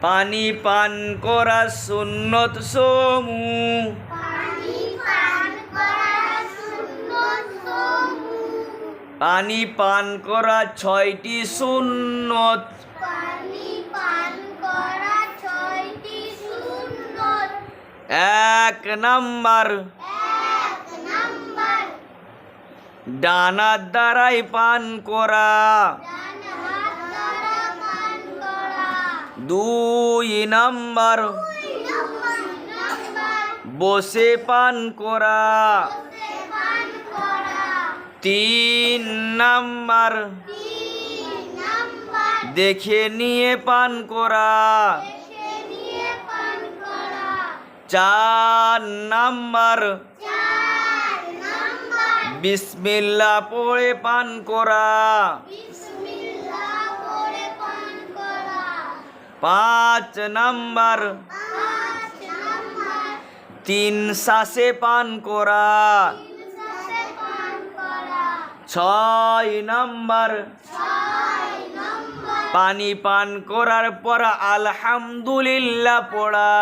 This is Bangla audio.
পানি পান করা সুন্নত সমু। পানি পান করা ছয়টি সুন্নত। এক নাম্বার। ডানার দ্বারাই পান করা। দুই নাম্বার। বসে পান করা। তিন নাম্বার। দেখে নিয়ে পান করা। চার নাম্বার। বিসমিল্লা পড়ে পান করা। পাঁচ নাম্বার। তিন শ্বাসে পান করা। ছয় নাম্বার। পানি পান করার পর আলহামদুলিল্লাহ পড়া।